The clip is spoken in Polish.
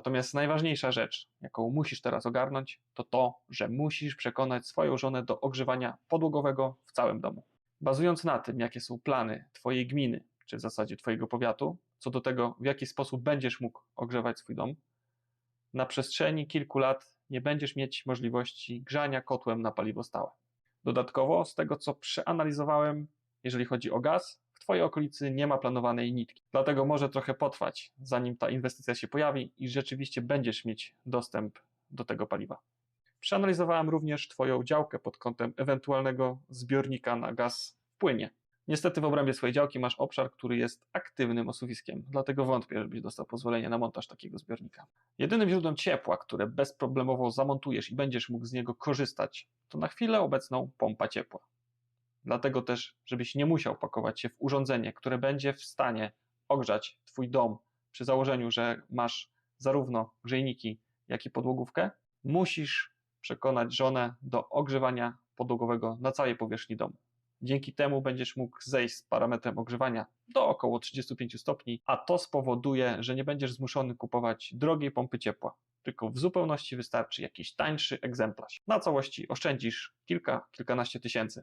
Natomiast najważniejsza rzecz, jaką musisz teraz ogarnąć, to to, że musisz przekonać swoją żonę do ogrzewania podłogowego w całym domu. Bazując na tym, jakie są plany Twojej gminy, czy w zasadzie Twojego powiatu, co do tego, w jaki sposób będziesz mógł ogrzewać swój dom, na przestrzeni kilku lat nie będziesz mieć możliwości grzania kotłem na paliwo stałe. Dodatkowo, z tego co przeanalizowałem, jeżeli chodzi o gaz, Twojej okolicy nie ma planowanej nitki. Dlatego może trochę potrwać, zanim ta inwestycja się pojawi i rzeczywiście będziesz mieć dostęp do tego paliwa. Przeanalizowałem również Twoją działkę pod kątem ewentualnego zbiornika na gaz w płynie. Niestety w obrębie swojej działki masz obszar, który jest aktywnym osuwiskiem, dlatego wątpię, żebyś dostał pozwolenie na montaż takiego zbiornika. Jedynym źródłem ciepła, które bezproblemowo zamontujesz i będziesz mógł z niego korzystać, to na chwilę obecną pompa ciepła. Dlatego też, żebyś nie musiał pakować się w urządzenie, które będzie w stanie ogrzać Twój dom przy założeniu, że masz zarówno grzejniki, jak i podłogówkę, musisz przekonać żonę do ogrzewania podłogowego na całej powierzchni domu. Dzięki temu będziesz mógł zejść z parametrem ogrzewania do około 35 stopni, a to spowoduje, że nie będziesz zmuszony kupować drogiej pompy ciepła, tylko w zupełności wystarczy jakiś tańszy egzemplarz. Na całości oszczędzisz kilka, kilkanaście tysięcy.